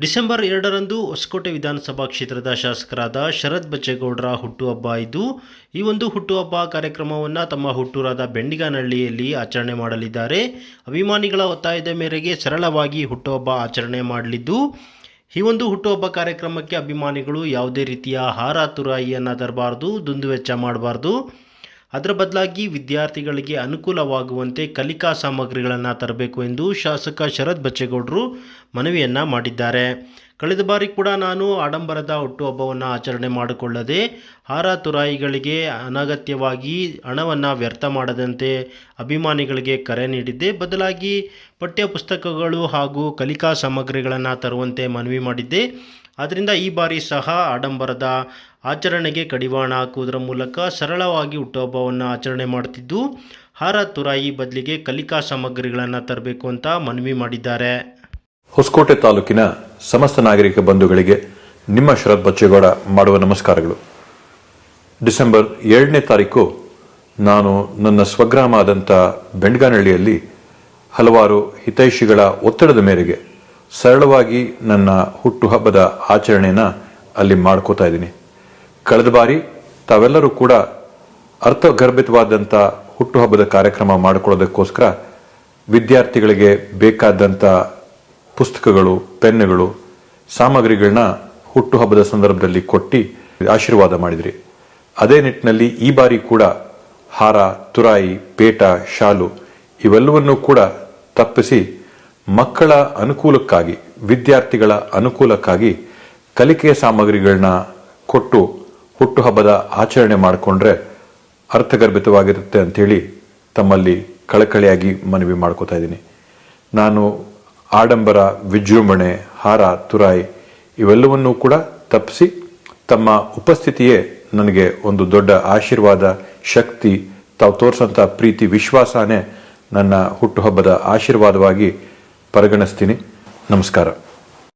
December ಎರಡರಂದು ಹೊಸಕೋಟೆ ವಿಧಾನಸಭಾ ಕ್ಷೇತ್ರದ ಶಾಸಕರಾದ ಶರತ್ ಬಚ್ಚೇಗೌಡರ ಹುಟ್ಟುಹಬ್ಬ ಇದ್ದು ಈ ಒಂದು ಹುಟ್ಟುಹಬ್ಬ ಕಾರ್ಯಕ್ರಮವನ್ನು ತಮ್ಮ ಹುಟ್ಟೂರಾದ ಬೆಂಡಿಗಾನಹಳ್ಳಿಯಲ್ಲಿ ಆಚರಣೆ ಮಾಡಲಿದ್ದಾರೆ. ಅಭಿಮಾನಿಗಳ ಒತ್ತಾಯದ ಮೇರೆಗೆ ಸರಳವಾಗಿ ಹುಟ್ಟುಹಬ್ಬ ಆಚರಣೆ ಮಾಡಲಿದ್ದು, ಈ ಒಂದು ಹುಟ್ಟುಹಬ್ಬ ಕಾರ್ಯಕ್ರಮಕ್ಕೆ ಅಭಿಮಾನಿಗಳು ಯಾವುದೇ ರೀತಿಯ ಹಾರ ತುರಾಯಿಯನ್ನು ತರಬಾರ್ದು, ದುಂದುವೆಚ್ಚ ಮಾಡಬಾರ್ದು. ಅದರ ಬದಲಾಗಿ ವಿದ್ಯಾರ್ಥಿಗಳಿಗೆ ಅನುಕೂಲವಾಗುವಂತೆ ಕಲಿಕಾ ಸಾಮಗ್ರಿಗಳನ್ನು ತರಬೇಕು ಎಂದು ಶಾಸಕ ಶರತ್ ಬಚ್ಚೇಗೌಡರು ಮನವಿಯನ್ನು ಮಾಡಿದ್ದಾರೆ. ಕಳೆದ ಬಾರಿ ಕೂಡ ನಾನು ಆಡಂಬರದ ಹುಟ್ಟುಹಬ್ಬವನ್ನು ಆಚರಣೆ ಮಾಡಿಕೊಳ್ಳದೆ ಹಾರ ತುರಾಯಿಗಳಿಗೆ ಅನಗತ್ಯವಾಗಿ ಹಣವನ್ನು ವ್ಯರ್ಥ ಮಾಡದಂತೆ ಅಭಿಮಾನಿಗಳಿಗೆ ಕರೆ ನೀಡಿದ್ದೆ. ಬದಲಾಗಿ ಪಠ್ಯ ಪುಸ್ತಕಗಳು ಹಾಗೂ ಕಲಿಕಾ ಸಾಮಗ್ರಿಗಳನ್ನು ತರುವಂತೆ ಮನವಿ ಮಾಡಿದ್ದೆ. ಆದ್ದರಿಂದ ಈ ಬಾರಿ ಸಹ ಆಡಂಬರದ ಆಚರಣೆಗೆ ಕಡಿವಾಣ ಹಾಕುವುದರ ಮೂಲಕ ಸರಳವಾಗಿ ಹುಟ್ಟುಹಬ್ಬವನ್ನು ಆಚರಣೆ ಮಾಡ್ತಿದ್ದು ಹಾರ ತುರಾಯಿ ಬದಲಿಗೆ ಕಲಿಕಾ ಸಾಮಗ್ರಿಗಳನ್ನು ತರಬೇಕು ಅಂತ ಮನವಿ ಮಾಡಿದ್ದಾರೆ. ಹೊಸಕೋಟೆ ತಾಲೂಕಿನ ಸಮಸ್ತ ನಾಗರಿಕ ಬಂಧುಗಳಿಗೆ ನಿಮ್ಮ ಶರತ್ ಬಚ್ಚೇಗೌಡ ಮಾಡುವ ನಮಸ್ಕಾರಗಳು. ಡಿಸೆಂಬರ್ ಏಳನೇ ತಾರೀಕು ನಾನು ನನ್ನ ಸ್ವಗ್ರಾಮ ಆದಂಥ ಬೆಂಡ್ಗಾನಹಳ್ಳಿಯಲ್ಲಿ ಹಲವಾರು ಹಿತೈಷಿಗಳ ಒತ್ತಡದ ಮೇರೆಗೆ ಸರಳವಾಗಿ ನನ್ನ ಹುಟ್ಟುಹಬ್ಬದ ಆಚರಣೆಯನ್ನು ಅಲ್ಲಿ ಮಾಡ್ಕೋತಾ ಇದ್ದೀನಿ. ಕಳೆದ ಬಾರಿ ತಾವೆಲ್ಲರೂ ಕೂಡ ಅರ್ಥಗರ್ಭಿತವಾದಂಥ ಹುಟ್ಟುಹಬ್ಬದ ಕಾರ್ಯಕ್ರಮ ಮಾಡಿಕೊಳ್ಳೋದಕ್ಕೋಸ್ಕರ ವಿದ್ಯಾರ್ಥಿಗಳಿಗೆ ಬೇಕಾದಂಥ ಪುಸ್ತಕಗಳು, ಪೆನ್ನುಗಳು ಸಾಮಗ್ರಿಗಳನ್ನ ಹುಟ್ಟುಹಬ್ಬದ ಸಂದರ್ಭದಲ್ಲಿ ಕೊಟ್ಟು ಆಶೀರ್ವಾದ ಮಾಡಿದ್ರಿ. ಅದೇ ನಿಟ್ಟಿನಲ್ಲಿ ಈ ಬಾರಿ ಕೂಡ ಹಾರ, ತುರಾಯಿ, ಪೇಟ, ಶಾಲು ಇವೆಲ್ಲವನ್ನೂ ಕೂಡ ತಪ್ಪಿಸಿ ಮಕ್ಕಳ ಅನುಕೂಲಕ್ಕಾಗಿ, ವಿದ್ಯಾರ್ಥಿಗಳ ಅನುಕೂಲಕ್ಕಾಗಿ ಕಲಿಕೆಯ ಸಾಮಗ್ರಿಗಳನ್ನ ಕೊಟ್ಟು ಹುಟ್ಟುಹಬ್ಬದ ಆಚರಣೆ ಮಾಡಿಕೊಂಡ್ರೆ ಅರ್ಥಗರ್ಭಿತವಾಗಿರುತ್ತೆ ಅಂಥೇಳಿ ತಮ್ಮಲ್ಲಿ ಕಳಕಳಿಯಾಗಿ ಮನವಿ ಮಾಡ್ಕೋತಾ ಇದ್ದೀನಿ. ನಾನು ಆಡಂಬರ, ವಿಜೃಂಭಣೆ, ಹಾರ, ತುರಾಯಿ ಇವೆಲ್ಲವನ್ನೂ ಕೂಡ ತಪ್ಪಿಸಿ ತಮ್ಮ ಉಪಸ್ಥಿತಿಯೇ ನನಗೆ ಒಂದು ದೊಡ್ಡ ಆಶೀರ್ವಾದ, ಶಕ್ತಿ, ತಾವು ತೋರಿಸಂಥ ಪ್ರೀತಿ, ವಿಶ್ವಾಸನೇ ನನ್ನ ಹುಟ್ಟುಹಬ್ಬದ ಆಶೀರ್ವಾದವಾಗಿ ಪರಿಗಣಿಸ್ತೀನಿ. ನಮಸ್ಕಾರ.